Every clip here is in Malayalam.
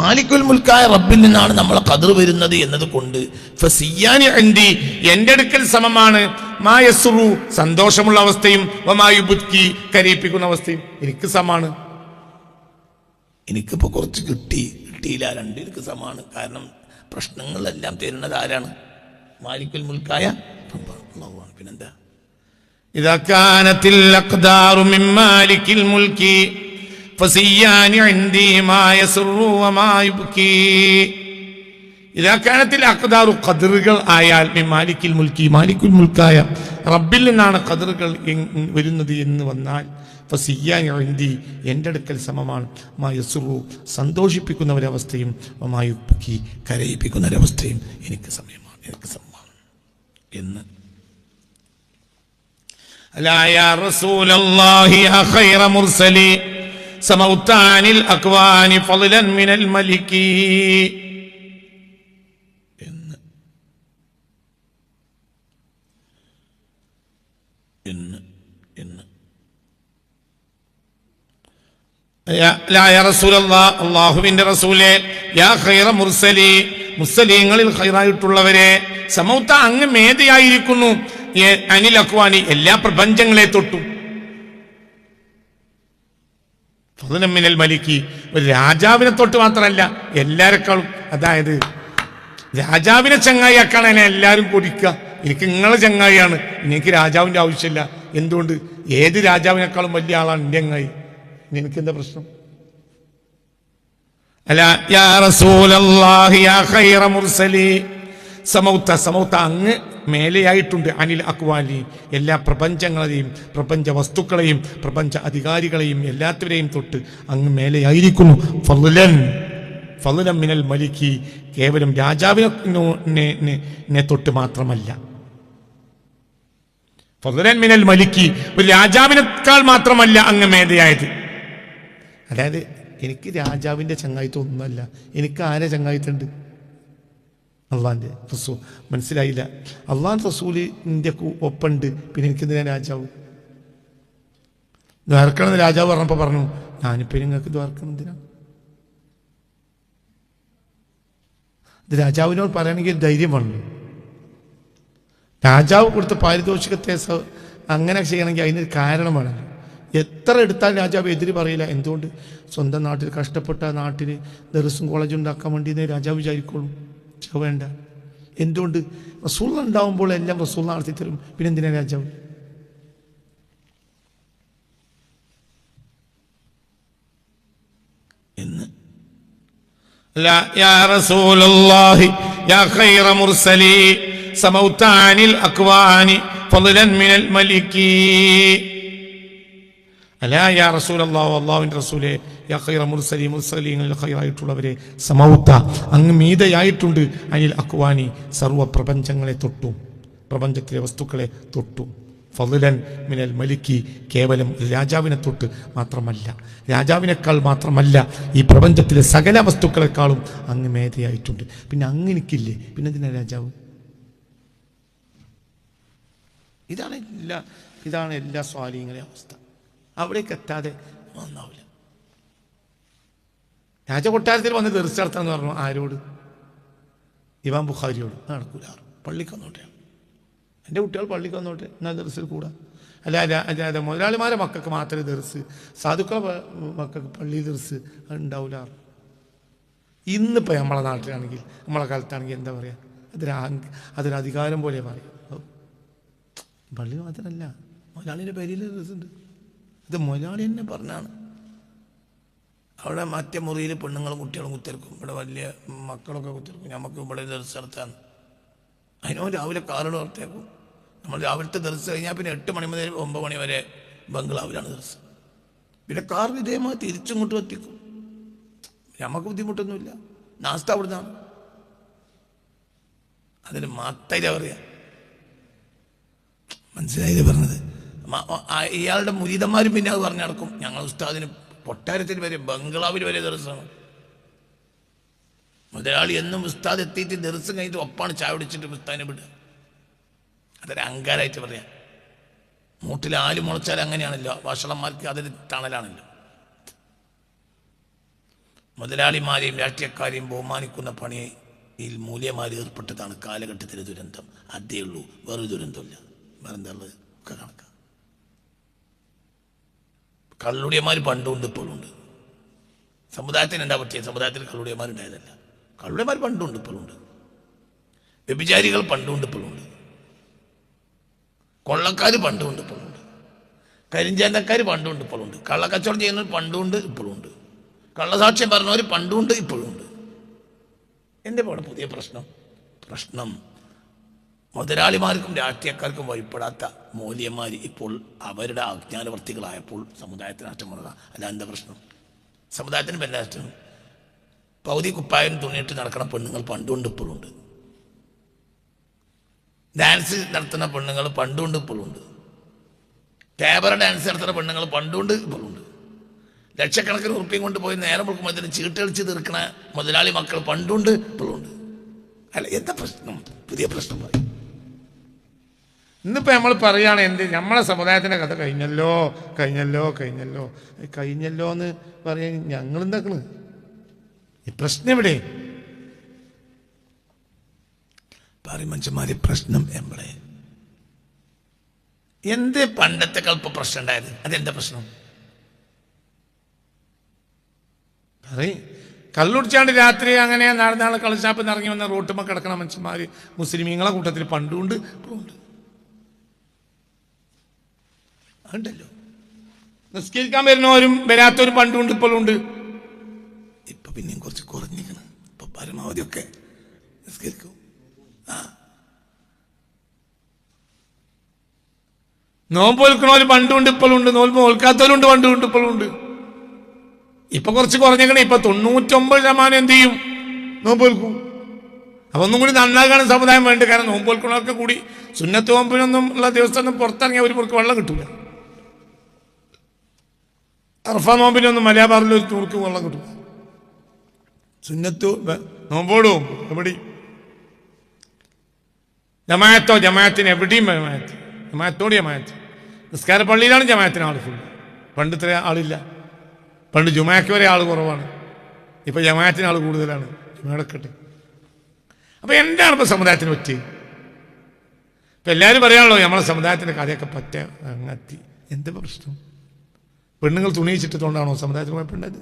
മാലിക്കുൽ മുൽക്കായ റബ്ബിൽ നിന്നാണ് നമ്മളെ കതിർ വരുന്നത് എന്നത് കൊണ്ട് ഫസിയാനി എന്റെ അടുക്കൽ സമമാണ് മായസുറു സന്തോഷമുള്ള അവസ്ഥയും മായുബുദ്ക്കി കരയിപ്പിക്കുന്ന അവസ്ഥയും എനിക്ക് സമാണ് എനിക്കിപ്പോ കുറച്ച് കിട്ടി കിട്ടിയില്ല രണ്ടിനക്ക് സമാണ് കാരണം പ്രശ്നങ്ങളെല്ലാം തരുന്നത് ആരാണ്? മാലിക്കുൽ മുൽക്കായ പിന്നെന്താ? ഇതാക്കാനത്തിൽ മിൻ മാലിക്കിൽ മുൽക്കി ഇതാക്കാനത്തിൽ അക്താറു കതിറുകൾ ആയാൽ മാലിക്കിൽ മുൽക്കി മാലിക്കുൽ മുൽക്കായ. റബ്ബിൽ നിന്നാണ് കതിറുകൾ വരുന്നത് എന്ന് വന്നാൽ ഫസിയാന്തി എന്റെ അടുക്കൽ സമമാണ്. മായസുറു സന്തോഷിപ്പിക്കുന്ന ഒരവസ്ഥയും മായുക്കി കരയിപ്പിക്കുന്ന ഒരവസ്ഥയും എനിക്ക് സമയമാണ് എനിക്ക് സമമാണ് എന്ന്. അല്ലാ യാ റസൂലല്ലാഹി അഖൈറ മുർസലീ സമൗത്താനിൽ അക്വാനി ഫളലൻ മിനൽ മലിക്കി എന്ന്. എന്ന് എന്ന്. അള്ളാഹുവിന്റെ റസൂലെ യാ ഖൈറ മുർസലി മുസ്ലിങ്ങളിൽ ഹൈറായിട്ടുള്ളവരെ സമൗത്ത അങ്ങ് മേധയായിരിക്കുന്നു. അനിൽ അക്വാനി എല്ലാ പ്രപഞ്ചങ്ങളെ തൊട്ടു. മിനൽ മലിക്ക്. ഒരു രാജാവിനെ തൊട്ട് മാത്രമല്ല എല്ലാരെക്കാളും. അതായത് രാജാവിനെ ചങ്ങായിയാക്കാണ് എന്നെ എല്ലാവരും കൊടിക്കുക എനിക്ക് നിങ്ങളെ ചങ്ങായിയാണ്. എനിക്ക് രാജാവിന്റെ ആവശ്യമില്ല. എന്തുകൊണ്ട്? ഏത് രാജാവിനേക്കാളും വലിയ ആളാണ് എന്റെ ചങ്ങായി. എനിക്ക് എന്താ പ്രശ്നം? അല്ല യാ റസൂലല്ലാഹി യാ ഖൈറ മുർസലി സമൗത്ത സമൗത്ത അങ്ങ് മേലെയായിട്ടുണ്ട് അനിൽ അക്വാലി എല്ലാ പ്രപഞ്ചങ്ങളെയും പ്രപഞ്ച വസ്തുക്കളെയും പ്രപഞ്ച അധികാരികളെയും എല്ലാത്തിനെയും തൊട്ട് അങ്ങ് മേലെയായിരിക്കുന്നു. ഫലുലൻ ഫലുലൻ മിനൽ മലിക്കി കേവലം രാജാവിനെ തൊട്ട് മാത്രമല്ല. ഫലുലൻ മിനൽ മലിക്കി ഒരു രാജാവിനേക്കാൾ മാത്രമല്ല അങ്ങ് മേധയായത് അതായത് എനിക്ക് രാജാവിന്റെ ചങ്ങായിത്തം ഒന്നുമല്ല. എനിക്ക് ആരെ ചങ്ങായിത്തുണ്ട് അള്ളാന്റെ റസൂൽ. മനസ്സിലായില്ല? അള്ളാൻ റസൂലിന്റെ ഒപ്പുണ്ട്. പിന്നെ എനിക്കെന്തിനാ രാജാവ്? ദ്വാരക്കണമെന്ന് രാജാവ് പറഞ്ഞപ്പോ പറഞ്ഞു ഞാനിപ്പോ നിങ്ങൾക്ക് ദ്വാരക്കണം എന്തിനാ? ഇത് രാജാവിനോട് പറയണമെങ്കിൽ ധൈര്യം വേണം. രാജാവ് കൊടുത്ത പാരിതോഷികത്തെ അങ്ങനെ ചെയ്യണമെങ്കിൽ അതിനൊരു കാരണം വേണമല്ലോ എത്ര എടുത്താൽ രാജാവ് എതിര് പറയില്ല. എന്തുകൊണ്ട്? സ്വന്തം നാട്ടിൽ കഷ്ടപ്പെട്ട നാട്ടിൽ ദർസും കോളേജ് ഉണ്ടാക്കാൻ വേണ്ടി രാജാവ് വിചാരിക്കുള്ളൂ. വേണ്ട എന്തുകൊണ്ട് റസൂൾ ഉണ്ടാവുമ്പോൾ എല്ലാം റസൂൾ നടത്തി തരും പിന്നെ എന്തിനാ രാജാവ് എന്ന് لا يا رسول الله يا خير مرسلي سموت عن الأكوان فضلا من الملك അലാ യാ റസൂൽ അള്ളാഹു അള്ളാഹുവിൻ്റെ റസൂലെ യാ സമൗത്ത. അങ്ങ് മീതയായിട്ടുണ്ട്. അനിൽ അക്വാനി സർവ പ്രപഞ്ചങ്ങളെ തൊട്ടു. പ്രപഞ്ചത്തിലെ വസ്തുക്കളെ തൊട്ടു. ഫലുലൻ മിനൽ മലിക്കി കേവലം രാജാവിനെ തൊട്ട് മാത്രമല്ല. രാജാവിനേക്കാൾ മാത്രമല്ല ഈ പ്രപഞ്ചത്തിലെ സകല വസ്തുക്കളെക്കാളും അങ്ങ് മേധയായിട്ടുണ്ട് പിന്നെ അങ്ങ് എനിക്കില്ലേ പിന്നെ എന്തിനാ രാജാവ്? ഇതാണ് എല്ലാ ഇതാണ് എല്ലാ സ്വാധീനങ്ങളെ അവസ്ഥ. അവിടേക്ക് എത്താതെ നന്നാവില്ല രാജകൊട്ടാരത്തിൽ വന്ന് തെറിച്ച് നടത്താന്ന് പറഞ്ഞു. ആരോട്? ഇവാൻ ബുഖാരിയോട്. നടക്കൂല. പള്ളിക്ക് വന്നോട്ടെ. എന്റെ കുട്ടികൾ പള്ളിക്ക് വന്നോട്ടെ. എന്നാൽ ദർസിൽ കൂടാ? അല്ല അല്ല അല്ല അല്ല മുതലാളിമാരെ മക്കൾക്ക് മാത്രമേ ദർസ് സാധുക്കളെ മക്കൾക്ക് പള്ളിയിൽ ദർസ് അത് ഉണ്ടാവില്ല ഇന്നിപ്പോൾ നമ്മളെ നാട്ടിലാണെങ്കിൽ നമ്മളെ കാലത്താണെങ്കിൽ എന്താ പറയുക അതൊരു അതിനധികാരം പോലെ പറയും. പള്ളി മാത്രമല്ല മുതലാളിയുടെ പേരിൽ ഉണ്ട്. ഇത് മുതലാളി തന്നെ പറഞ്ഞാണ്. അവിടെ മറ്റേ മുറിയിൽ പെണ്ണുങ്ങളും കുട്ടികളും കുത്തിരിക്കും. ഇവിടെ വലിയ മക്കളൊക്കെ കുത്തിരിക്കും. നമുക്ക് ഇവിടെ നടത്താന്ന് അതിനോ രാവിലെ കാറുകൾ ഓർത്തേക്കും നമ്മൾ രാവിലത്തെ ദർസ് കഴിഞ്ഞാൽ പിന്നെ എട്ട് മണി മുതൽ ഒമ്പത് മണി വരെ ബംഗ്ലാവിലാണ് ദർസ് പിന്നെ കാർ ഇതേമാതിരി തിരിച്ചിങ്ങോട്ട് എത്തിക്കും. നമുക്ക് ബുദ്ധിമുട്ടൊന്നുമില്ല. നാസ്ത അവിടുന്നാണ്. അതിന് മത്തയില പറയാം മനസ്സിലായില്ലേ പറഞ്ഞത്? ഇയാളുടെ മുരീതന്മാരും പിന്നെ അത് പറഞ്ഞു നടക്കും. ഞങ്ങൾ ഉസ്താദിന് കൊട്ടാരത്തിൽ വരെ ബംഗ്ലാവിൽ വരെ ദർശനം. മുതലാളി എന്നും ഉസ്താദ് എത്തിയിട്ട് ദിവസം കഴിഞ്ഞിട്ട് ഒപ്പാണ് ചായ പിടിച്ചിട്ട് ഉസ്താദിനെ വിടുക. അതൊരു അഹങ്കാരമായിട്ട് പറയാം. മൂട്ടിൽ ആൽ മുളച്ചാൽ അങ്ങനെയാണല്ലോ. വഷളന്മാർക്ക് അതൊരു തണലാണല്ലോ. മുതലാളിമാരെയും രാഷ്ട്രീയക്കാരെയും ബഹുമാനിക്കുന്ന പണിയിൽ മൂല്യമാരി ഏർപ്പെട്ടതാണ് കാലഘട്ടത്തിലെ ദുരന്തം. അതേ ഉള്ളൂ വേറൊരു ദുരന്തമില്ല വേറെന്താ ഉള്ളത്? ഒക്കെ കണക്കാം കള്ളുടിയന്മാർ പണ്ടുണ്ട് ഇപ്പോഴുണ്ട്. സമുദായത്തിന് എന്താ പറ്റിയത് സമുദായത്തിൽ കള്ളുടിയന്മാരുണ്ടായതല്ല. കള്ളുടിയന്മാർ പണ്ടുണ്ട് ഇപ്പോഴുണ്ട്. വ്യഭിചാരികൾ പണ്ടുണ്ട് ഇപ്പോഴുണ്ട്. കൊള്ളക്കാർ പണ്ടുണ്ട് ഇപ്പോഴുണ്ട്. കരിഞ്ചേന്തക്കാർ പണ്ടുണ്ട് ഇപ്പോഴുണ്ട്. കള്ളക്കച്ചവടം ചെയ്യുന്നവർ പണ്ടുണ്ട് ഇപ്പോഴുണ്ട്. കള്ളസാക്ഷ്യം പറഞ്ഞവർ പണ്ടുണ്ട് ഇപ്പോഴുണ്ട്. എന്റെ പോലെ പുതിയ പ്രശ്നം? പ്രശ്നം മുതലാളിമാർക്കും രാഷ്ട്രീയക്കാർക്കും വഴിപ്പെടാത്ത മൂല്യന്മാർ ഇപ്പോൾ അവരുടെ അജ്ഞാനവർത്തികളായപ്പോൾ സമുദായത്തിന് നഷ്ടം വന്നതാ. അല്ല എന്താ പ്രശ്നം? സമുദായത്തിന് വല്ല നഷ്ടം. പൗതി കുപ്പായം തുണിയിട്ട് നടക്കുന്ന പെണ്ണുങ്ങൾ പണ്ടുകൊണ്ട് ഇപ്പോഴുണ്ട്. ഡാൻസ് നടത്തുന്ന പെണ്ണുങ്ങൾ പണ്ടുകൊണ്ട് ഇപ്പോഴുണ്ട്. ടേബറ ഡാൻസ് നടത്തുന്ന പെണ്ണുങ്ങൾ പണ്ടുകൊണ്ട് ഇപ്പോഴുണ്ട്. ലക്ഷക്കണക്കിന് ഉറുപ്പ്യം കൊണ്ട് പോയി നേരം കൊടുക്കുമ്പോൾ അതിന് ചീട്ടളിച്ച് തീർക്കണ മുതലാളി മക്കൾ പണ്ടുണ്ട് ഇപ്പോഴുണ്ട്. അല്ല എന്താ പ്രശ്നം? പുതിയ പ്രശ്നം പറയും. ഇന്നിപ്പോൾ നമ്മൾ പറയുകയാണ് എന്ത്? നമ്മളെ സമുദായത്തിന്റെ കഥ കഴിഞ്ഞല്ലോ കഴിഞ്ഞല്ലോ കഴിഞ്ഞല്ലോ. കഴിഞ്ഞല്ലോ എന്ന് പറയാൻ ഞങ്ങൾ ഈ പ്രശ്നം എവിടെ? പറയും മനുഷ്യന്മാരെ പ്രശ്നം എവിടെ? എന്ത് പണ്ടത്തെ കൽപ്പ പ്രശ്നം ഉണ്ടായത്? അതെന്താ പ്രശ്നം? പറയും. കള്ളുടിച്ചാണ്ട് രാത്രി അങ്ങനെ നടന്നാൾ കളിച്ചാപ്പ് ഇറങ്ങി വന്ന റോട്ടുമ്പോൾ കിടക്കണ മനുഷ്യന്മാർ മുസ്ലിമീങ്ങളെ കൂട്ടത്തിൽ പണ്ടുണ്ട് ഇപ്പോഴുണ്ട് ഉണ്ടല്ലോ. നിസ്കരിക്കാൻ വരുന്നവരും വരാത്തവരും പണ്ടുണ്ട് ഇപ്പോഴും ഉണ്ട്. ഇപ്പൊ പിന്നെയും കുറച്ച് കുറഞ്ഞിരിക്കണം. ഇപ്പൊ പരമാവധി ഒക്കെ നിസ്കരിക്കും. ആ. നോമ്പ് വെൽക്കണവര് പണ്ടുണ്ട് ഇപ്പോഴും ഉണ്ട്. നോമ്പ് നോൽക്കാത്തവരുണ്ട് പണ്ടുണ്ട് ഇപ്പോഴും ഉണ്ട്. ഇപ്പൊ കുറച്ച് കുറഞ്ഞേക്കണേ ഇപ്പൊ തൊണ്ണൂറ്റൊമ്പത് ശതമാനം എന്ത് ചെയ്യും? നോമ്പ് ഒൽക്കും അപ്പൊ ഒന്നും കൂടി നന്നാകാണ് സമുദായം വേണ്ട. കാരണം നോമ്പ് ഒൽക്കണവർക്ക് കൂടി സുന്നത്ത് നോമ്പിനൊന്നും ഉള്ള ദിവസം പുറത്തിറങ്ങിയ ഒരു മുറുക്ക് വെള്ളം കിട്ടൂല. അർഫ നോമ്പിനൊന്നും മലയാബാറിൽ ഒരു മുറുക്ക് വെള്ളം കിട്ടും. സുന്നത്തു നോമ്പോടും? എവിടെ ജമായത്തോ ജമായത്തിന് എവിടെയും ജമായത്ത് ജമായത്തോട് ജമായത്ത് നിസ്കാര പള്ളിയിലാണ് ജമായത്തിന് ആൾ ഫുൾ പണ്ട് ഇത്ര ആളില്ല. പണ്ട് ജുമാക്ക് വരെ ആൾ കുറവാണ്. ഇപ്പൊ ജമായത്തിന് ആൾ കൂടുതലാണ്. ജുമയടക്കട്ടെ അപ്പൊ എന്താണ് ഇപ്പൊ സമുദായത്തിന് പറ്റി? ഇപ്പൊ എല്ലാവരും പറയാണല്ലോ നമ്മളെ സമുദായത്തിന്റെ കഥയൊക്കെ പറ്റ അങ്ങത്തി എന്താ പ്രശ്നം? പെണ്ണുങ്ങൾ തുണിയിച്ചിട്ടതുകൊണ്ടാണോ സമുദായത്തിന് പെണ്ണത്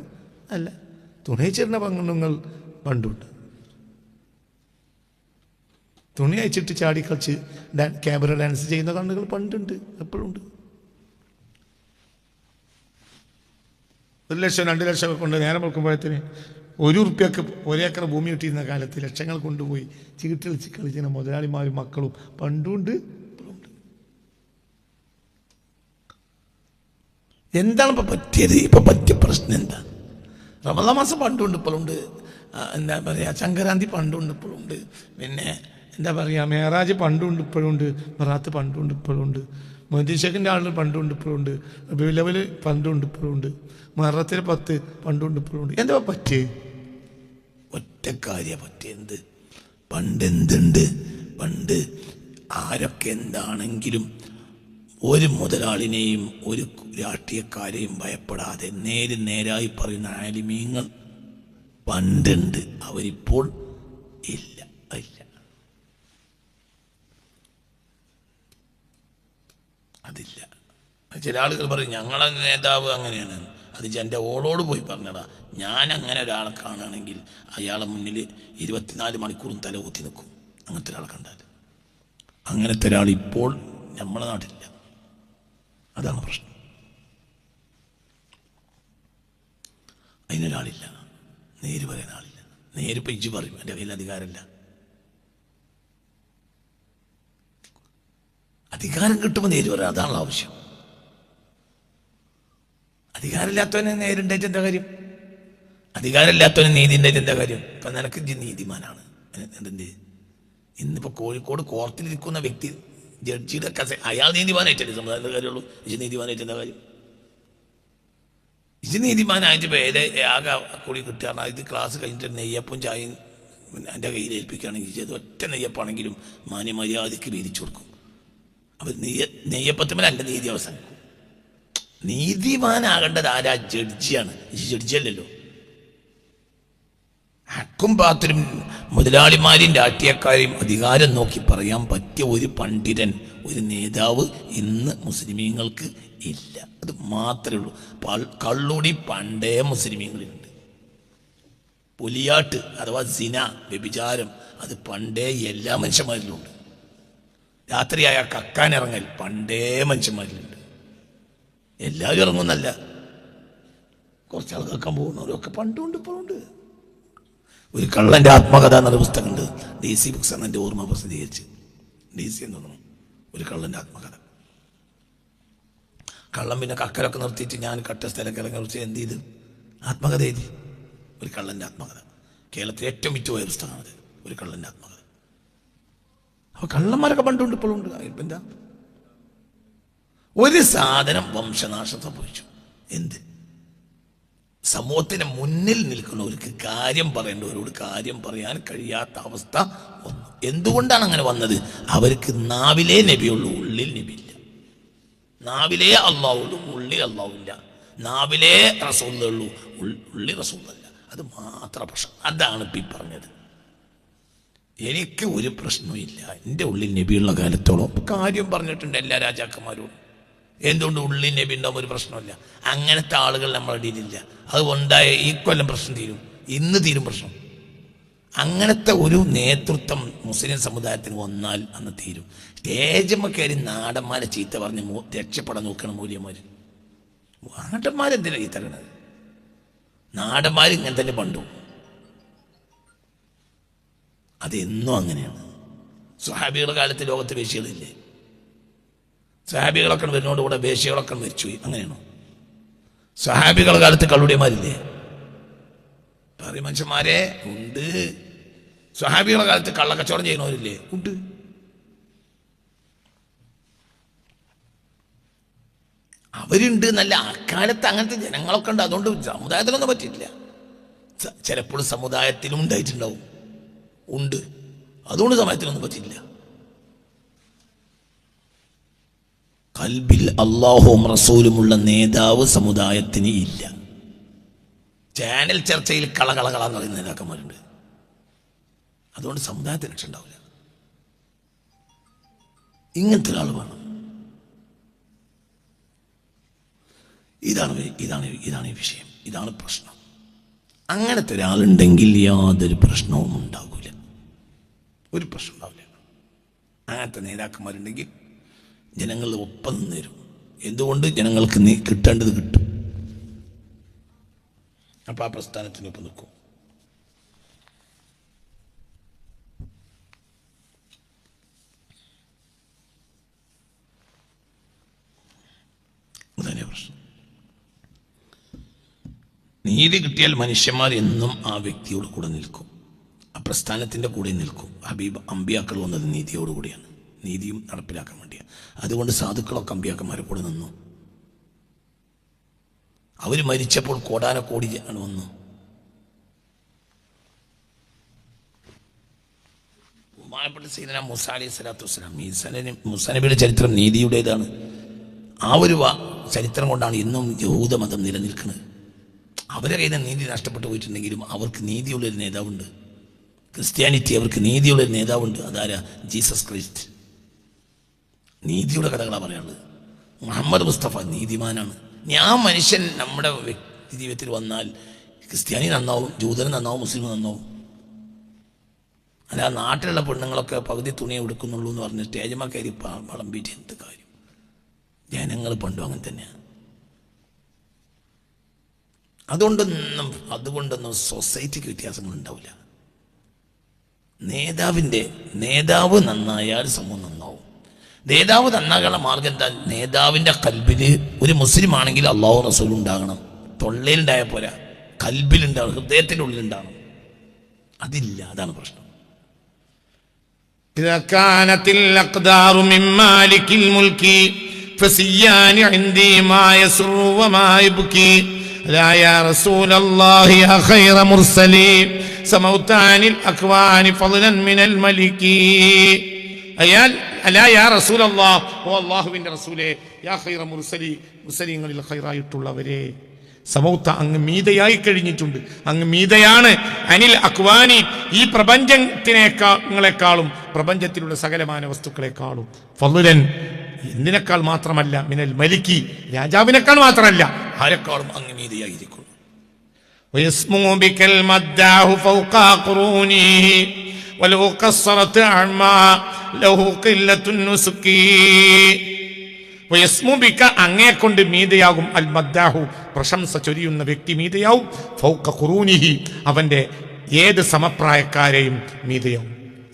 അല്ല. തുണിയിച്ചിരുന്ന പെണ്ണുങ്ങൾ പണ്ടുണ്ട്. തുണി അയച്ചിട്ട് ചാടി കളിച്ച് ഡാൻ ക്യാമറ ഡാൻസ് ചെയ്യുന്ന കണ്ണുകൾ പണ്ടുണ്ട് എപ്പോഴും ഉണ്ട് ഒരു ലക്ഷം രണ്ട് ലക്ഷം കൊണ്ട് നേരം വെക്കുമ്പോഴത്തേന് ഒരു ഉറുപ്പ്യൊക്കെ ഒരേക്കർ ഭൂമി കിട്ടിയിരുന്ന കാലത്ത് ലക്ഷങ്ങൾ കൊണ്ടുപോയി ചീട്ടളിച്ച് കളിച്ചിരുന്ന മുതലാളിമാരും മക്കളും പണ്ടുണ്ട്. എന്താണ് ഇപ്പോൾ പറ്റിയത്? ഇപ്പോൾ പറ്റിയ പ്രശ്നം എന്താ? റമദാ മാസം പണ്ടുണ്ട് ഇപ്പോഴുണ്ട് എന്താ പറയുക സംക്രാന്തി പണ്ടുണ്ട് ഇപ്പോഴുണ്ട് പിന്നെ എന്താ പറയുക മേറാജ് പണ്ടുണ്ട് ഇപ്പോഴുണ്ട് മറാത്ത് പണ്ടുണ്ട് ഇപ്പോഴുണ്ട് മൊയ്തീഷക്കിന്റെ ആളുകൾ പണ്ടുണ്ട് ഇപ്പോഴുണ്ട് ലെവൽ പണ്ടുണ്ട് ഇപ്പോഴുണ്ട് മറത്തിൽ പത്ത് പണ്ടുണ്ട് ഇപ്പോഴുണ്ട് എന്താ പറ്റിയത് ഒറ്റ കാര്യ പറ്റിയെന്ത് പണ്ട് എന്തുണ്ട്? പണ്ട് ആരൊക്കെ എന്താണെങ്കിലും ഒരു മുതലാളിനെയും ഒരു രാഷ്ട്രീയക്കാരെയും ഭയപ്പെടാതെ നേര് നേരായി പറയുന്ന ആലിമീങ്ങൾ പണ്ടുണ്ട്. അവരിപ്പോൾ ഇല്ല ഇല്ല. അതില്ല. ചില ആളുകൾ പറയും ഞങ്ങളെ നേതാവ് അങ്ങനെയാണ്. അത് എന്റെ ഓളോട് പോയി പറഞ്ഞടാ. ഞാൻ അങ്ങനെ ഒരാളെ കാണുകയാണെങ്കിൽ അയാളെ മുന്നിൽ ഇരുപത്തിനാല് മണിക്കൂറും തല കുത്തി നിൽക്കും. അങ്ങനത്തെ ഒരാളെ കണ്ടാൽ. അങ്ങനത്തെ ഒരാൾ ഇപ്പോൾ നമ്മളെ നാട്ടിലില്ല. അതാണ് പ്രശ്നം. അതിനൊരാളില്ല. നേര് പറയുന്ന ആളില്ല. നേര് ഇപ്പം പറയും. എന്റെ കയ്യിൽ അധികാരമില്ല. അധികാരം കിട്ടുമ്പോൾ നേര് പറയാം. അതാണല്ലോ ആവശ്യം. അധികാരമില്ലാത്തവനെ നേരുണ്ടായിട്ട് എന്താ കാര്യം? അധികാരമില്ലാത്തവന് നീതി ഉണ്ടായിട്ട് എന്താ കാര്യം? ഇപ്പം നിനക്ക് നീതിമാനാണ്. എന്തിന്റെ ഇന്നിപ്പോൾ കോഴിക്കോട് കോർത്തിലിരിക്കുന്ന വ്യക്തി ജഡ്ജിയുടെ കസ അയാൾ നീതിമാനായിട്ടല്ലേ സമുദായത്തിന്റെ കാര്യമുള്ളൂ. ഇജ് നീതിമാനായിട്ട് എന്താ കാര്യം? ഇജ് നീതിമാനായിട്ട് ഏത് ആകെ കൂടി കിട്ടുകയാണ് ഇത് ക്ലാസ് കഴിഞ്ഞിട്ട് നെയ്യപ്പും ചായയും എന്റെ കയ്യിൽ ഏൽപ്പിക്കുകയാണെങ്കിൽ ഇത് ഒറ്റ നെയ്യപ്പാണെങ്കിലും മാന്യമര്യാദയ്ക്ക് വീതിച്ചു കൊടുക്കും. അപ്പം നെയ്യ നെയ്യപ്പത്തുമ്പോൾ എന്റെ നീതി അവസാനിക്കും. നീതിമാനാകേണ്ടത് ആരാ? ജഡ്ജിയാണ്. ജഡ്ജി അല്ലല്ലോ. തെക്കും പാത്രം മുതലാളിമാരും രാഷ്ട്രീയക്കാരെയും അധികാരം നോക്കി പറയാൻ പറ്റിയ ഒരു പണ്ഡിതൻ ഒരു നേതാവ് ഇന്ന് മുസ്ലിമീങ്ങൾക്ക് ഇല്ല. അത് മാത്രമേ ഉള്ളൂ. കള്ളുടി പണ്ടേ മുസ്ലിമീങ്ങളിലുണ്ട്. പുലിയാട്ട് അഥവാ സിന വ്യഭിചാരം അത് പണ്ടേ എല്ലാ മനുഷ്യന്മാരിലുണ്ട്. രാത്രിയായ കക്കാനിറങ്ങൽ പണ്ടേ മനുഷ്യന്മാരിലുണ്ട്. എല്ലാവരും ഇറങ്ങുന്നല്ല. കുറച്ച് കേൾക്കാൻ പോകുന്നവരൊക്കെ പണ്ടുണ്ട് ഇപ്പോഴുണ്ട് ഒരു കള്ളന്റെ ആത്മകഥ എന്നൊരു പുസ്തകമുണ്ട്. ഡി സി ബുക്സ് ആണ് എന്റെ ഓർമ്മ പ്രസിദ്ധീകരിച്ച് ഡി സി എന്ന് തോന്നുന്നു. ഒരു കള്ളന്റെ ആത്മകഥ. കള്ളം പിന്നെ കക്കലൊക്കെ നിർത്തിയിട്ട് ഞാൻ കട്ട സ്ഥലമൊക്കെ ഇറങ്ങി കുറിച്ച് എന്ത് ചെയ്ത്? ആത്മകഥ എഴുതി. ഒരു കള്ളന്റെ ആത്മകഥ. കേരളത്തിലെ ഏറ്റവും വിറ്റുപോയ പുസ്തകമാണത് ഒരു കള്ളന്റെ ആത്മകഥ. അപ്പോൾ കള്ളന്മാരൊക്കെ പണ്ടുണ്ട് ഇപ്പോഴും ഉണ്ട്. എന്താ? ഒരു സാധനം വംശനാശം സംഭവിച്ചു. എന്ത്? സമൂഹത്തിന് മുന്നിൽ നിൽക്കുന്നവർക്ക് കാര്യം പറയേണ്ടവരോട് കാര്യം പറയാൻ കഴിയാത്ത അവസ്ഥ വന്നു. എന്തുകൊണ്ടാണ് അങ്ങനെ വന്നത്? അവർക്ക് നാവിലേ നബിയുള്ളൂ ഉള്ളിൽ നബിയില്ല. നാവിലേ അള്ളാഹുള്ളൂ ഉള്ളിൽ അള്ളാഹുല്ല നാവിലേ റസൂലുള്ളൂ ഉള്ളിൽ റസൂലല്ല അത് മാത്രം പ്രശ്നം. അതാണ് ഇപ്പം പറഞ്ഞത്. എനിക്ക് ഒരു പ്രശ്നവും ഇല്ല. എന്റെ ഉള്ളിൽ നബിയുള്ള കാലത്തോളം കാര്യം പറഞ്ഞിട്ടുണ്ട് എല്ലാ രാജാക്കന്മാരോടും. എന്തുകൊണ്ട് ഉള്ളിൽ നബി ഉണ്ടാകുമ്പോൾ ഒരു പ്രശ്നമില്ല അങ്ങനത്തെ ആളുകൾ നമ്മുടെ ഇടയിലില്ല അത് ഉണ്ടായ ഈ കൊല്ലം പ്രശ്നം തീരും. ഇന്ന് തീരും പ്രശ്നം. അങ്ങനത്തെ ഒരു നേതൃത്വം മുസ്ലിം സമുദായത്തിന് വന്നാൽ അന്ന് തീരും. തേജമ്മക്കേരി നാടന്മാരെ ചീത്ത പറഞ്ഞ് രക്ഷപ്പെടാൻ നോക്കണം മൂല്യന്മാർ നാടന്മാരെന്തിനാ ചീത്ത പറയണത്? നാടന്മാർ ഇങ്ങനെ തന്നെ പണ്ടു. അതെന്നും അങ്ങനെയാണ്. സ്വഹാബികളുടെ കാലത്ത് ലോകത്ത് വേശ്യകളില്ലേ? സ്വഹാബികളൊക്കെ വരുന്നോട് കൂടെ വേശ്യകളൊക്കെ മരിച്ചുപോയി. അങ്ങനെയാണോ? സഹാബികൾ കാലത്ത് കള്ളുടിയന്മാരില്ലേ? പറയും മനുഷ്യന്മാരെ ഉണ്ട്. സഹാബികളുടെ കാലത്ത് കള്ളക്കച്ചവടം ചെയ്യുന്നവരില്ലേ? ഉണ്ട്. അവരുണ്ട് എന്നല്ല അക്കാലത്ത് അങ്ങനത്തെ ജനങ്ങളൊക്കെ ഉണ്ട്. അതുകൊണ്ട് സമുദായത്തിനൊന്നും പറ്റിയിട്ടില്ല. ചിലപ്പോൾ സമുദായത്തിലും ഉണ്ടായിട്ടുണ്ടാവും. ഉണ്ട്. അതുകൊണ്ട് സമയത്തിനൊന്നും പറ്റില്ല കൽബിൽ അള്ളാഹുവും റസൂലുമുള്ള നേതാവ് സമുദായത്തിന് ഇല്ല. ചാനൽ ചർച്ചയിൽ കളകളകള എന്ന് പറയുന്ന നേതാക്കന്മാരുണ്ട്. അതുകൊണ്ട് സമുദായത്തിന് രക്ഷ ഉണ്ടാവില്ല. ഇങ്ങനത്തെ ഒരാൾ വേണം. ഇതാണ് ഇതാണ് ഇതാണ് ഈ വിഷയം. ഇതാണ് പ്രശ്നം. അങ്ങനത്തെ ഒരാളുണ്ടെങ്കിൽ യാതൊരു പ്രശ്നവും ഉണ്ടാകില്ല ഒരു പ്രശ്നം ഉണ്ടാവില്ല. അങ്ങനത്തെ നേതാക്കന്മാരുണ്ടെങ്കിൽ ജനങ്ങൾ ഒപ്പം നിന്നേരും എന്തുകൊണ്ട് ജനങ്ങൾക്ക് നീ കിട്ടേണ്ടത് കിട്ടും? അപ്പം ആ പ്രസ്ഥാനത്തിനൊപ്പം നിൽക്കും. നീതി കിട്ടിയാൽ മനുഷ്യന്മാർ എന്നും ആ വ്യക്തിയോട് കൂടെ നിൽക്കും. ആ പ്രസ്ഥാനത്തിന്റെ കൂടെ നിൽക്കും. ഹബീബ് അമ്പിയാക്കൾ വന്നത് നീതിയോടുകൂടിയാണ് നീതിയും നടപ്പിലാക്കാൻ വേണ്ടിയാണ് അതുകൊണ്ട് സാധുക്കളൊക്കെ അമ്പിയാക്കന്മാരെ കൂടെ നിന്നു. അവർ മരിച്ചപ്പോൾ കോടാന കോടി ആണ് വന്നു. ബഹുമാനപ്പെട്ട സീദന മുസ അലൈഹി സ്വലാത്തു വസ്സലാം. മീസനെ മുസനബിയുടെ ചരിത്രം നീതിയുടേതാണ്. ആ ഒരു ചരിത്രം കൊണ്ടാണ് ഇന്നും യഹൂദ മതം നിലനിൽക്കുന്നത്. അവരെ കയ്യിൽ നീതി നഷ്ടപ്പെട്ടു പോയിട്ടുണ്ടെങ്കിലും അവർക്ക് നീതിയുള്ളൊരു നേതാവുണ്ട്. ക്രിസ്ത്യാനിറ്റി അവർക്ക് നീതിയുള്ളൊരു നേതാവുണ്ട്. അതാരാ? Jesus Christ. നീതിയുടെ കഥകളാണ് പറയാനുള്ളത് മുഹമ്മദ് മുസ്തഫ നീതിമാനാണ്. ഞാൻ മനുഷ്യൻ നമ്മുടെ വ്യക്തി ജീവിതത്തിൽ വന്നാൽ ക്രിസ്ത്യാനി നന്നാവും ജൂതന് നന്നാവും മുസ്ലിം നന്നാവും. അല്ല നാട്ടിലുള്ള പെണ്ണുങ്ങളൊക്കെ പകുതി തുണിയെ എടുക്കുന്നുള്ളൂ എന്ന് പറഞ്ഞ് സ്റ്റേജമ്മ കയറി വളമ്പിയിട്ട് എന്ത് കാര്യം? ജനങ്ങൾ പണ്ടും അങ്ങനെ തന്നെയാണ് അതുകൊണ്ടൊന്നും അതുകൊണ്ടൊന്നും സൊസൈറ്റിക്ക് വ്യത്യാസങ്ങൾ ഉണ്ടാവില്ല. നേതാവിന്റെ നേതാവ് നന്നായാൽ സമൂഹം നന്നാവും. നേതാവ് നന്നാകാനുള്ള മാർഗം എന്താ നേതാവിൻ്റെ കൽബില് ഒരു മുസ്ലിം ആണെങ്കിൽ അള്ളാഹു റസൂൽ ഉണ്ടാകണം തൊള്ളയിലുണ്ടായ പോരാ കൽബിലുണ്ടാവണം ഹൃദയത്തിൻ്റെ ഉള്ളിലുണ്ടാവണം അതില്ല അതാണ് പ്രശ്നം إذا كانت الأقدار من مالك الملك فسيان عندي ما يسر وما يبكي لا يا رسول الله يا خير مرسلي سموت عن الأكوان فضلا من الملك അയാൽ അലാ യാ റസൂൽ അല്ലാ ഓ അള്ളാഹുവിന്റെ റസൂലെ യാ ഖൈറ മുർസലി മുസ്ലിങ്ങളിൽ ഖൈറായിട്ടുള്ളവരെ. സമൂത്ത അങ്ങ് മീതയായി കഴിഞ്ഞിട്ടുണ്ട്. അങ്ങ് മീതയാണ്. അനിൽ അക്വാനി ഈ പ്രപഞ്ചത്തിനേക്കാളെക്കാളും പ്രപഞ്ചത്തിലുള്ള സകലമായ വസ്തുക്കളെക്കാളും ഫലുരൻ എന്തിനേക്കാൾ മാത്രമല്ല മിനൽ മലിക്കി രാജാവിനേക്കാൾ മാത്രമല്ല ആരെക്കാളും അങ്ങ് മീതയായിരിക്കുന്നു. ويسمو بك المداه فوق قرونه ولو قصرت أعمى له قلة النسك വയസ്മു ബിക്ക അങ്ങേ കൊണ്ട് മീതയാകും അൽ മദ്ദാഹു പ്രശംസ ചൊരിയുന്ന വ്യക്തി മീതയാവും ഫൗക ഖുറൂനിഹി അവന്റെ ഏത് സമപ്രായക്കാരെയും മീതയാവും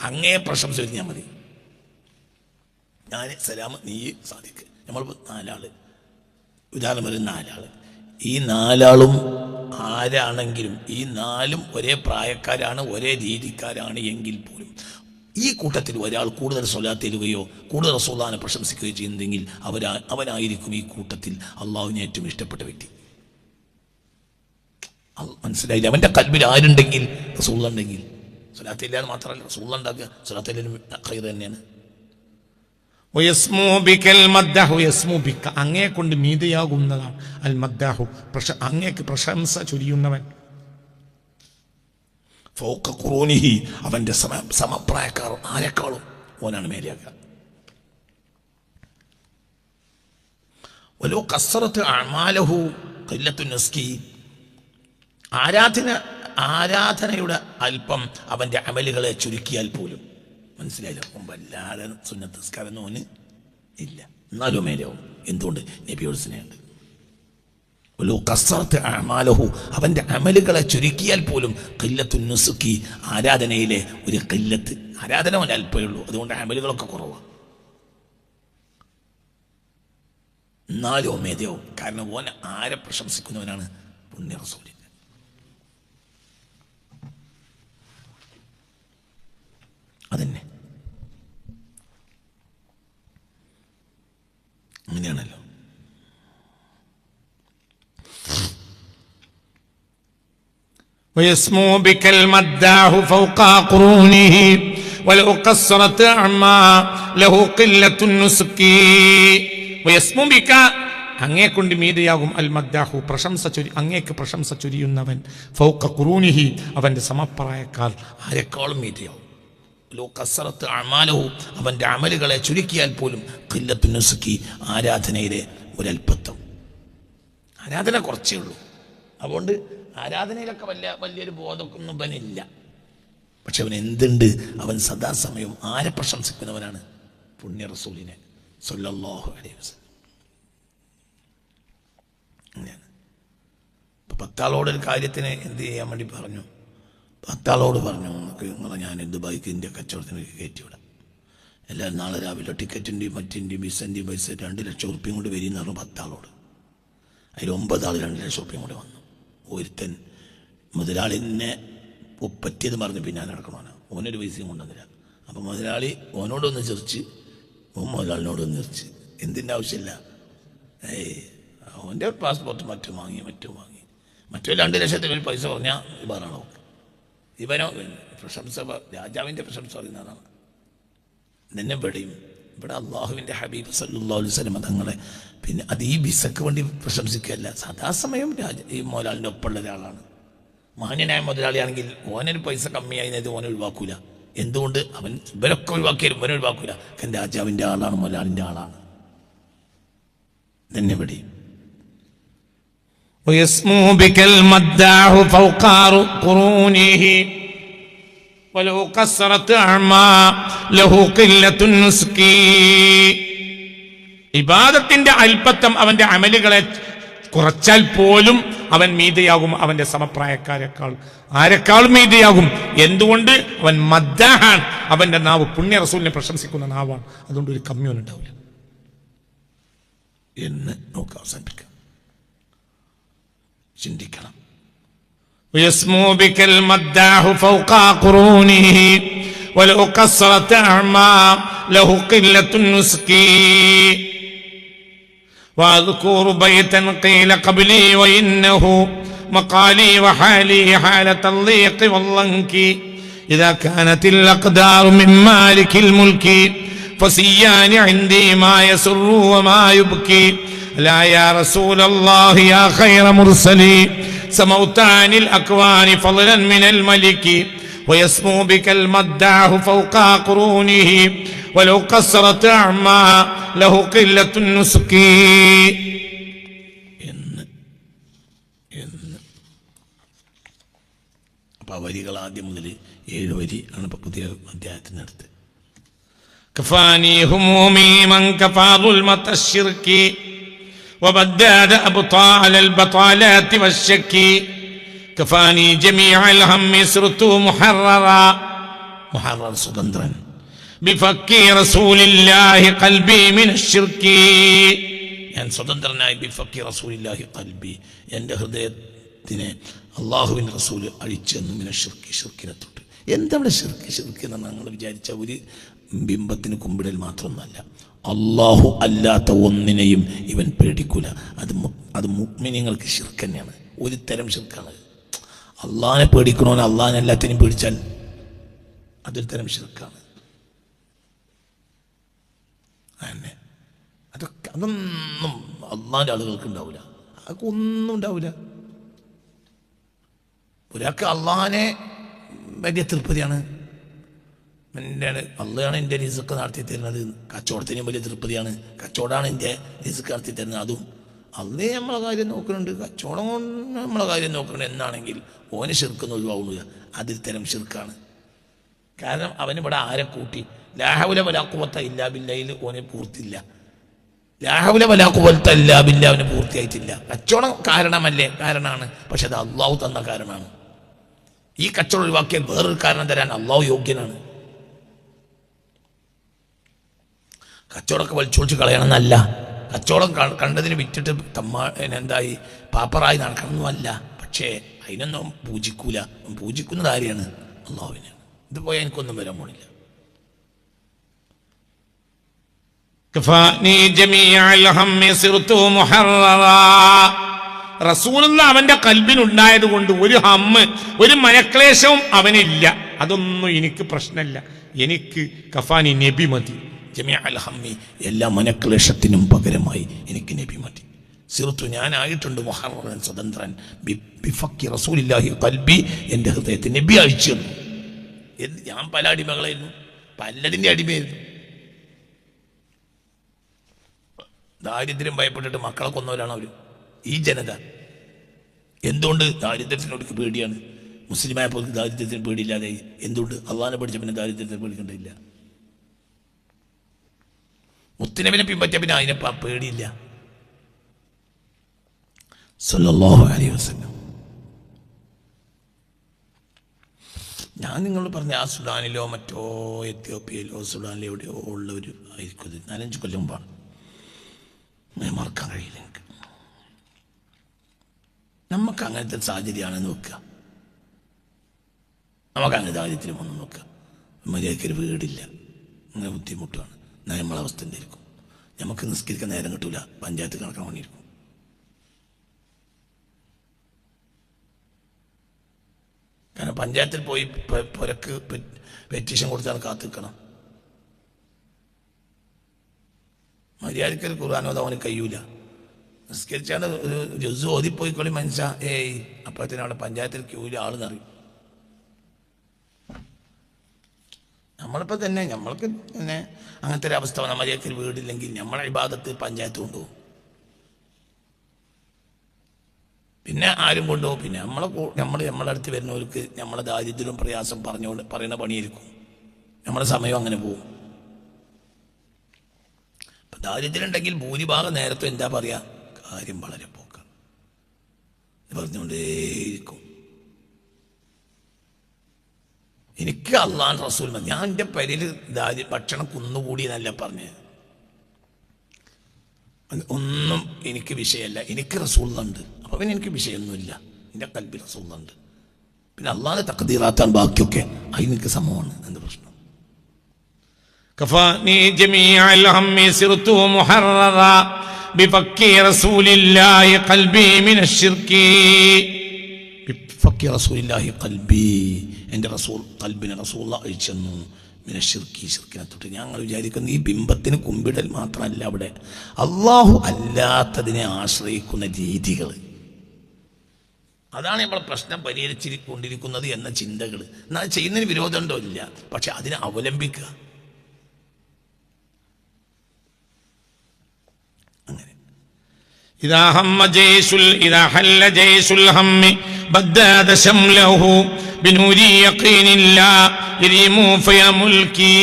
അങ്ങേ പ്രശംസ ഞാൻ മതി ഞാൻ സലാം നീ സാധിക്ക് നമ്മൾ നാലാള് ഉദാഹരണം പറയും നാലാള് ഈ നാലാളും ആരാണെങ്കിലും ഈ നാലും ഒരേ പ്രായക്കാരാണ് ഒരേ രീതിക്കാരാണ് എങ്കിൽ പോലും. ഈ കൂട്ടത്തിൽ ഒരാൾ കൂടുതൽ സ്വലാത്തിരുകയോ കൂടുതൽ റസൂലാനെ പ്രശംസിക്കുകയോ ചെയ്യുന്നെങ്കിൽ അവരാ അവനായിരിക്കും ഈ കൂട്ടത്തിൽ അള്ളാഹുവിനെ ഏറ്റവും ഇഷ്ടപ്പെട്ട വ്യക്തി. മനസ്സിലായില്ല? അവന്റെ കൽബിൽ ആരുണ്ടെങ്കിൽ? റസൂള്ള ഉണ്ടെങ്കിൽ. സ്വലാത്തില്ലാന്ന് മാത്രമല്ല റസൂള്ള ഉണ്ടാക്കുക. സ്വലാത്തിലും ഖൈർ തന്നെയാണ്. വയസ്മു ബിക്കൽ മദ്ദാഹു യസ്മു ബിക്ക. അങ്ങേ കൊണ്ട് മീതയാകുന്നതാണ് അൽ മദ്ദാഹു. പ്രശ അങ്ങേക്ക് പ്രശംസ ചൊരിയുന്നവൻ. അവന്റെ അവന്റെ സമ സമപ്രായക്കാർ ആരെക്കാളും ഓനാണ് മേലെയാക്കുക വലോ കസറത്ത് അമാലഹു നസ്കി ആരാധന ആരാധനയുടെ അല്പം അവന്റെ അമലുകളെ ചുരുക്കിയാൽ പോലും. മനസ്സിലായില്ല. അവൻ വല്ലാതെ സുന്നത്ത് നിസ്കാരം ഓന് ഇല്ല. എന്നാലും മേലെയാവും. എന്തുകൊണ്ട്? നബിയോട് സ്നേഹമുണ്ട്. അമാലഹു. അവന്റെ അമലുകളെ ചുരുക്കിയാൽ പോലും കില്ലത്തു നുസുക്കി ആരാധനയിലെ ഒരു കില്ലത്ത് ആരാധന അവൻ അല്പേ ഉള്ളൂ. അതുകൊണ്ട് അമലുകളൊക്കെ കുറവാണ് എന്നാലോ മേധയോ കാരണം ഓൻ ആരെ പ്രശംസിക്കുന്നവനാണ് പുണ്യ റസൂലി. അതന്നെ. അങ്ങനെയാണല്ലോ ويسمو بك المداح فوق قرونه ولو قصرت أعمى له قلة النسك ويسمو بك അങ്ങേ കൊണ്ട് മീതയാകും അൽ മദ്ദാഹു പ്രശംസ ചൊരി അങ്ങേക്ക് പ്രശംസ ചൊരിയുന്നവൻ ഫൗക്ക ഖുറൂനിഹി അവന്റെ സമപ്രായക്കാർ ആരെക്കാളും മീതിയാവും ലോ കസറത്ത് അമാലഹു അവന്റെ അമലുകളെ ചുരുക്കിയാൽ പോലും കില്ലത്തു നുസുക്കി ആരാധനയിലെ ഒരൽപ്പത്വം ആരാധന കുറച്ചേ ഉള്ളൂ. അതുകൊണ്ട് ആരാധനയിലൊക്കെ വലിയ വലിയൊരു ബോധമൊന്നും ഇവനില്ല. പക്ഷെ അവൻ എന്തുണ്ട്? അവൻ സദാസമയവും ആരെ പ്രശംസിക്കുന്നവനാണ്? പുണ്യ റസൂലിനെ സൊല്ലാഹു അലൈഹി വസല്ലം. അങ്ങനെയാണ്. ഇപ്പം പത്താളോടൊരു കാര്യത്തിന് എന്ത് ചെയ്യാൻ വേണ്ടി പറഞ്ഞു? പത്താളോട് പറഞ്ഞു നിങ്ങളെ ഞാൻ എന്ത് ഇന്ത്യ കച്ചവടത്തിന് കയറ്റിവിടാം. എല്ലാവരും നാളെ രാവിലെ ടിക്കറ്റിന്റെയും മറ്റിന്റെയും ബിസിന്റെയും പൈസ രണ്ട് ലക്ഷം ഉറുപ്പ്യം കൊണ്ട് വരും എന്ന് പറഞ്ഞു പത്താളോട്. അതിൽ ഒമ്പതാൾ രണ്ട് ലക്ഷം ഉറുപ്പ്യം കൂടെ വന്നു. ഒരുത്തൻ മുതലാളിനെ പറ്റിയത് പറഞ്ഞ് പിന്നാലെ നടക്കണോന ഓനൊരു പൈസയും കൊണ്ടുവന്നില്ല. അപ്പോൾ മുതലാളി ഓനോടൊന്ന് ചിരിച്ച് ഓൻ മുതലാളിനോടൊന്ന് ചിരിച്ച് എന്തിന്റെ ആവശ്യമില്ല? ഏയ് അവന്റെ പാസ്പോർട്ട് മറ്റും വാങ്ങി മറ്റും വാങ്ങി. മറ്റൊരു രണ്ട് ലക്ഷത്തിൽ പൈസ പറഞ്ഞാൽ ഇവരാണോ ഇവനോ പ്രശംസ രാജാവിന്റെ പ്രശംസ പറയുന്നതാണ്. നിന്നെ വെടിയും ഇവിടെ അള്ളാഹുവിന്റെ ഹബീബ് സല്ലല്ലാഹു അലൈഹി വസല്ലം തങ്ങളെ പിന്നെ അത് ഈ വിസക്ക് വേണ്ടി പ്രശംസിക്കുകയല്ല. സദാസമയം രാജ ഈ മുതലാളിന്റെ ഒപ്പമുള്ള ഒരാളാണ്. മാന്യനായ മുതലാളിയാണെങ്കിൽ ഓനൊരു പൈസ കമ്മിയായത് ഓനെ ഒഴിവാക്കൂല. എന്തുകൊണ്ട്? അവൻ ഇവരൊക്കെ ഒഴിവാക്കിയാലും ഇവനെ ഒഴിവാക്കൂല. കാരണം രാജാവിന്റെ ആളാണ് മുതലാളിന്റെ ആളാണ്. തന്നെ ഇവിടെയും. ويسمو بك المداح فوق قرونه ولو قصرت أعمى له قلة النسك ഇബാദത്തിന്റെ അല്പത്തം അവന്റെ അമലുകളെ കുറച്ചാൽ പോലും അവൻ മീതയാകും അവന്റെ സമപ്രായക്കാരെക്കാൾ ആരെക്കാളും മീതയാകും എന്തുകൊണ്ട് അവൻ മദ്ദാഹാൻ അവന്റെ നാവ് പുണ്യ റസൂലിനെ പ്രശംസിക്കുന്ന നാവാണ് അതുകൊണ്ട് ഒരു കമ്മ്യൂൺ ഉണ്ടാവില്ല എന്ന് നമുക്ക് അവസാനിപ്പിക്കാം النسك وأذكر بيتا قيل قبلي وإنه مقالي وحالي حالة الضيق والضنك إذا كانت الأقدار من مالك الملك فسيان عندي ما يسر وما يبكي. لا يا رسول الله يا خير مرسلي سموت عن الأكوان فضلا من الملك ويسمو بك المداح فوق قرونه ولو قصرت أعمى له قلة النسك എന്ന് എന്ന് അപ്പോൾ ആ വരികൾ ആദ്യം മുതൽ ഏഴ് വരി ആണ് ഇപ്പോൾ പുതിയ അധ്യായത്തിനടുത്ത് كفاني همومي من كفى ظلمة الشرك وبداد أبطال البطالات والشك كفاني جميع الهم سرت محررا മുഹറർ സ്വതന്ത്രൻ بفك رسول الله قلبي من الشرك ഞാൻ സ്വതന്ത്രനായി ബിഫക്കി റസൂലില്ലാഹി കൽബി എൻ്റെ ഹൃദയത്തിനെ അള്ളാഹുവിൻ റസൂൽ അഴിച്ചെന്നു ഇങ്ങനെ ഷിർക്കി ഷിർക്കിനെ തൊട്ട് എന്താണ് ഷിർക്ക് ഷിർക്ക് എന്ന് ഞങ്ങൾ വിചാരിച്ച ഒരു ബിംബത്തിന് കുമ്പിടൽ മാത്രമൊന്നുമല്ല. അള്ളാഹു അല്ലാത്ത ഒന്നിനെയും ഇവൻ പേടിക്കൂല. അത് അത് മുഗ്മിനിങ്ങൾക്ക് ഷിർക്ക് തന്നെയാണ്. ഒരു തരം ഷിർക്കാണ് അള്ളാഹിനെ പേടിക്കണോ അള്ളാഹിനെ എല്ലാത്തിനെയും പേടിച്ചാൽ അതൊരു തരം അതന്നെ. അതൊക്കെ അതൊന്നും അള്ളാന്റെ ആളുകൾക്ക് ഉണ്ടാവില്ല അതൊക്കെ ഒന്നും ഉണ്ടാവില്ല ഒരാൾക്ക് അള്ളാഹിനെ വലിയ തൃപ്തിയാണ്. എന്റെ അള്ളയാണ് എന്റെ റിസുക്ക് നടത്തി തരുന്നത്. കച്ചവടത്തിനും വലിയ തൃപ്തിയാണ്. കച്ചവടമാണ് എന്റെ റിസുക്ക് നടത്തി തരുന്നത്. അതും അള്ളേ നമ്മളെ കാര്യം നോക്കുന്നുണ്ട്. കച്ചവടം കൊണ്ട് നമ്മളെ കാര്യം നോക്കുന്നുണ്ട്. എന്നാണെങ്കിൽ ഓന് ഷിർക്കൊന്നും ഒഴിവാകുക അതിൽ തരം ഷിർക്കാണ് കാരണം അവനിവിടെ ആരെ കൂട്ടി? ലാഹുല വലാക്കുവത്ത ഇല്ലാ ബില്ലയിൽ ഓനെ പൂർത്തിയില്ല. ലാഹുല വലാക്കുവത്ത ഇല്ലാ ബില്ല അവന് പൂർത്തിയായിട്ടില്ല. കച്ചവടം കാരണമല്ലേ? കാരണമാണ്. പക്ഷെ അത് അള്ളാഹു തന്ന കാരണമാണ്. ഈ കച്ചവടം ഒഴിവാക്കിയാൽ വേറൊരു കാരണം തരാൻ അള്ളാഹു യോഗ്യനാണ്. കച്ചവടമൊക്കെ വലിച്ചൊളിച്ച് കളയണമെന്നല്ല. കച്ചവടം കണ്ടതിന് വിറ്റിട്ട് തമ്മ എന്തായി? പാപ്പറായി നടക്കണമെന്നല്ല പക്ഷേ അതിനൊന്നും പൂജിക്കൂല. പൂജിക്കുന്ന കാര്യമാണ് അള്ളാഹുവിന്. ഇത് പോയാൽ എനിക്കൊന്നും വരാൻ പോണില്ല. റസൂലുള്ള അവന്റെ കൽബിനുണ്ടായത് കൊണ്ട് ഒരു ഹമ്മ് ഒരു മനക്ലേശവും അവനില്ല. അതൊന്നും എനിക്ക് പ്രശ്നമില്ല എനിക്ക് കഫാനി നബി മതി. ജമിയ ഹമ്മി എല്ലാ മനക്ലേശത്തിനും പകരമായി എനിക്ക് നബി മതി. സിറുത്തു ഞാനായിട്ടുണ്ട് മുഹറൻ സ്വതന്ത്രൻ. ബിഫക്കി റസൂലില്ലാഹി കൽബി എന്റെ ഹൃദയത്തിൽ നബി അയച്ചു തന്നു. എന്ത് ഞാൻ പല അടിമകളായിരുന്നു. പലതിന്റെ അടിമയായിരുന്നു. ദാരിദ്ര്യം ഭയപ്പെട്ടിട്ട് മക്കളെ കൊന്നവരാണ് അവർ ഈ ജനത. എന്തുകൊണ്ട് ദാരിദ്ര്യത്തിനോട് പേടിയാണ്? മുസ്ലിമായ മുസ്ലിമായപ്പോൾ ദാരിദ്ര്യത്തിന് പേടിയില്ലാതെ എന്തുകൊണ്ട്? അള്ളാഹിനെ പഠിച്ച പിന്നെ ദാരിദ്ര്യത്തിന് പേടിക്കേണ്ടതില്ല. മുത്തിനബിനെ പിൻപറ്റിയ പിന്നെ അതിനെ പേടിയില്ല. സല്ലല്ലാഹു അലൈഹി വസല്ലം. ഞാൻ നിങ്ങൾ പറഞ്ഞ ആ സുഡാനിലോ മറ്റോ എത്യോപ്യയിലോ സുഡാനിലോ എവിടെയോ ഉള്ള ഒരു ആയിരിക്കും നാലഞ്ച് കൊല്ലം മുമ്പാണ്. മറക്കാൻ കഴിയില്ല എനിക്ക്. നമുക്ക് അങ്ങനത്തെ സാഹചര്യമാണെന്ന് നോക്കുക. നമുക്ക് അങ്ങനെ സാഹചര്യത്തിൽ വന്ന് നോക്കുക. മര്യാദയ്ക്കൊരു വീടില്ല. അങ്ങനെ ബുദ്ധിമുട്ടാണ്. നമ്മളെ അവസ്ഥ എന്തായിരിക്കും നമുക്ക് നിസ്കരിക്കാൻ നേരം കിട്ടൂല. പഞ്ചായത്ത് കണക്കാൻ വേണ്ടിയിരിക്കും. കാരണം പഞ്ചായത്തിൽ പോയി പുരക്ക് പെറ്റീഷൻ കൊടുത്താണ് കാത്തു നിൽക്കണം ഒരു കുറാനോ അവന് കഴിയൂല. നിസ്കരിച്ചാണ്ട് ഒരു ജുസ് ഓതിപ്പോയിക്കൊള്ളി മനുഷ്യ. ഏയ് അപ്പോഴത്തേനും അവിടെ പഞ്ചായത്തിൽ ക്യൂവിൽ ആൾ നിറയും. നമ്മളിപ്പോൾ തന്നെ നമ്മൾക്ക് തന്നെ അങ്ങനത്തെ ഒരു അവസ്ഥ വന്നാൽ മര്യാദയ്ക്ക് ഒരു വീടില്ലെങ്കിൽ നമ്മളെ വിഭാഗത്ത് പഞ്ചായത്ത് കൊണ്ടുപോകും. പിന്നെ ആരും കൊണ്ടുപോകും. പിന്നെ നമ്മളെ നമ്മൾ നമ്മളെ അടുത്ത് വരുന്നവർക്ക് നമ്മളെ ദാരിദ്ര്യവും പ്രയാസം പറഞ്ഞുകൊണ്ട് പറയുന്ന പണിയിരിക്കും നമ്മുടെ സമയം അങ്ങനെ പോകും. ഇപ്പം ദാരിദ്ര്യം ഉണ്ടെങ്കിൽ ഭൂരിഭാഗം നേരത്തെ എന്താ പറയുക കാര്യം വളരെ പോക്കാണ്. പറഞ്ഞുകൊണ്ടേ പറഞ്ഞുകൊണ്ടേയിരിക്കും. എനിക്ക് അള്ളാൻ റസൂൽ മതി ഞാൻ എൻ്റെ പരിയിൽ ദാരി ഭക്ഷണം കുന്നുകൂടി എന്നല്ല പറഞ്ഞത് അത് ഒന്നും എനിക്ക് വിഷയമല്ല എനിക്ക് റസൂളുണ്ട് അപ്പോൾ പിന്നെ എനിക്ക് വിഷയമൊന്നുമില്ല എൻ്റെ കൽബിൽ റസൂളുണ്ട് പിന്നെ അള്ളാഹെ തക്കതീറാത്താൻ ബാക്കിയൊക്കെ അതിന് എനിക്ക് സമമാണ് എന്ത് പ്രശ്നം كفاني جميع الهم سرت محررا بفك رسول الله قلبي من الشرك ഫക്കി റസൂലില്ലാഹി കൽബി എന്റെ റസൂൽ കൽബിനെ റസൂള്ള അഴിച്ചെന്നു. പിന്നെ ഷിർക്കി ഷിർക്കിനെ തൊട്ട് ഞങ്ങൾ വിചാരിക്കുന്നു ഈ ബിംബത്തിന് കുമ്പിടൽ മാത്രമല്ല അവിടെ. അള്ളാഹു അല്ലാത്തതിനെ ആശ്രയിക്കുന്ന രീതികൾ. അതാണ് നമ്മൾ പ്രശ്നം പരിഹരിച്ചിരിക്കൊണ്ടിരിക്കുന്നത് എന്ന ചിന്തകൾ എന്നാൽ ചെയ്യുന്നതിന് വിരോധമുണ്ടോ? ഇല്ല. പക്ഷെ അതിനെ അവലംബിക്കുക. إذا هم جيش ال- إذا حل جيش الهم بداد شمله بنور يقين لا يريم في ملكي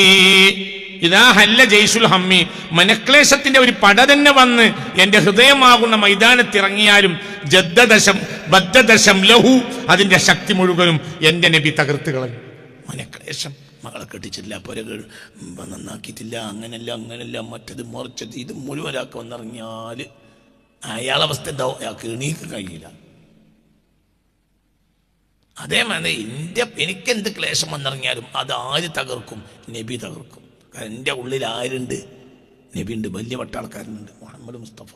ഇതാ ഹല്ല ജയ്സുൽ ഹമ്മി മനക്ലേശത്തിന്റെ ഒരു പട തന്നെ വന്ന് എന്റെ ഹൃദയമാകുന്ന മൈതാനത്തിറങ്ങിയാലും ജദ്ദദശം ബദ്ധദശം ലഹു അതിന്റെ ശക്തി മുഴുവനും എന്റെ നബി തകർത്ത് കളഞ്ഞു മനക്ലേശം മകളെ കെട്ടിച്ചില്ല പുരകൾ നന്നാക്കിയിട്ടില്ല അങ്ങനല്ല അങ്ങനല്ല മറ്റത് മറിച്ചത് ഇത് മുഴുവനാക്കി വന്നിറങ്ങിയാൽ അയാളവസ്ഥ എന്താവും അയാൾക്ക് എണീക്ക് കഴിയില്ല അതേമാതിരി എന്റെ എനിക്കെന്ത് ക്ലേശം വന്നിറങ്ങിയാലും അത് ആര് തകർക്കും? നബി തകർക്കും. കാരണം എന്റെ ഉള്ളിൽ ആരുണ്ട്? നബിയുണ്ട്. വലിയ വട്ടാൾക്കാരുണ്ട് മുഹമ്മദ് മുസ്തഫ.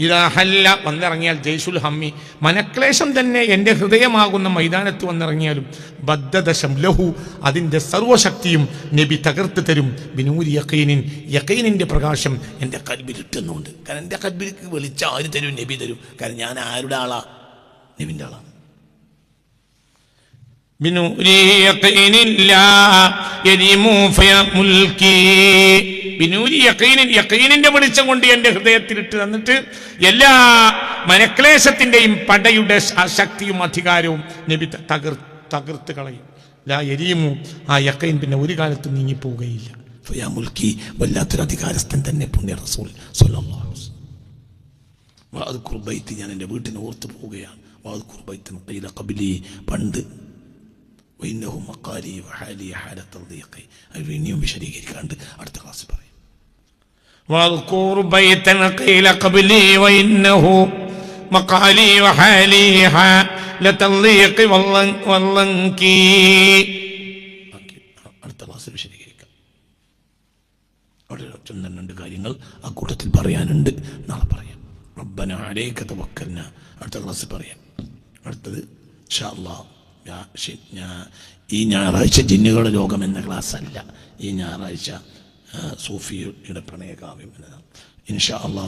ഇതാ ഹല്ല വന്നിറങ്ങിയാൽ ജയ്സുൽ ഹമ്മി. മനക്ലേശം തന്നെ എന്റെ ഹൃദയമാകുന്ന മൈതാനത്ത് വന്നിറങ്ങിയാലും ബദ്ധദശം ലഹു അതിന്റെ സർവശക്തിയും നബി തകർത്ത് തരും. ബിനൂരി യക്കീനിൻ യക്കീനിന്റെ പ്രകാശം എന്റെ കൽബിലിട്ടുന്നുണ്ട് കാരണം എന്റെ കൽബിലേക്ക് വിളിച്ച ആര് തരും? നബി തരും. കാരണം ഞാൻ ആരുടെ ആളാ? നബിന്റെ ആളാണ്. വെളിച്ചം കൊണ്ട് എന്റെ ഹൃദയത്തിലിട്ട് തന്നിട്ട് എല്ലാ മനക്ലേശത്തിന്റെയും പടയുടെ ശക്തിയും അധികാരവും നബി തകർ തകർത്ത് കളയും. ലാ എരിയുമോ ആ യക്കൈൻ പിന്നെ ഒരു കാലത്തും നീങ്ങിപ്പോവുകയില്ല. ഫയാമുൽക്കി വല്ലാത്തൊരു അധികാരസ്ഥൻ തന്നെ പുണ്യ റസൂൽ വാദ് അലൈഹി വസല്ലം. വാദ്കുർ ബൈത്തി ഞാൻ എന്റെ വീട്ടിന് ഓർത്ത് പോവുകയാണ്. വാദ് കുർബൈത്തിന് ഖബ്ലി പണ്ട് വൈന്നഹു മഖാലി വഹാലി ഹാലത്ത് ضيقي അത് ഇനിയും വിശദീകരിക്കാണ്ട് അടുത്ത ക്ലാസ് പറയും واذكر بيتا قيل قبلي وإنه مقالي وحالي حالة الضيق واللن- واللنكي ബാക്കി അടുത്ത ക്ലാസ്സിൽ വിശദീകരിക്കാം അവിടെ ചൊന്ന രണ്ട് കാര്യങ്ങൾ ആ കൂട്ടത്തിൽ പറയാനുണ്ട് നാളെ പറയാം റബ്ബന അലൈക തവക്കൽന അടുത്ത ക്ലാസ്സിൽ പറയാം അടുത്തത് ഇൻഷാ അല്ലാ ഞാ- ശ- ഞാ- ഈ ഞായറാഴ്ച ജിന്നുകളുടെ ലോകം എന്ന ക്ലാസ് അല്ല ഈ ഞായറാഴ്ച ആ, സൂഫിയുടെ പ്രണയകാവ്യം എന്നതാണ് ഇൻഷാ അല്ലാ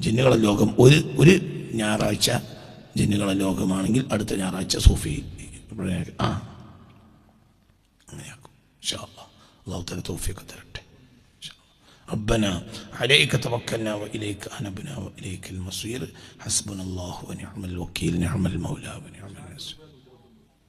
ജിന്നുകളുടെ ലോകം ഒരു ഒരു ഞായറാഴ്ച ജിന്നുകളുടെ ലോകമാണെങ്കിൽ അടുത്ത ഞായറാഴ്ച സൂഫി പ്രണയ ആ അങ്ങനെയാക്കും ഇൻഷാ അല്ലാ അള്ളാഹു തല തൗഫീഖ് തരട്ടെ ഇൻഷാ അല്ലാ. ربنا عليك توكلنا وإليك أنبنا وإليك المصير حسبنا الله ونعم الوكيل نعم المولى ونعم النصير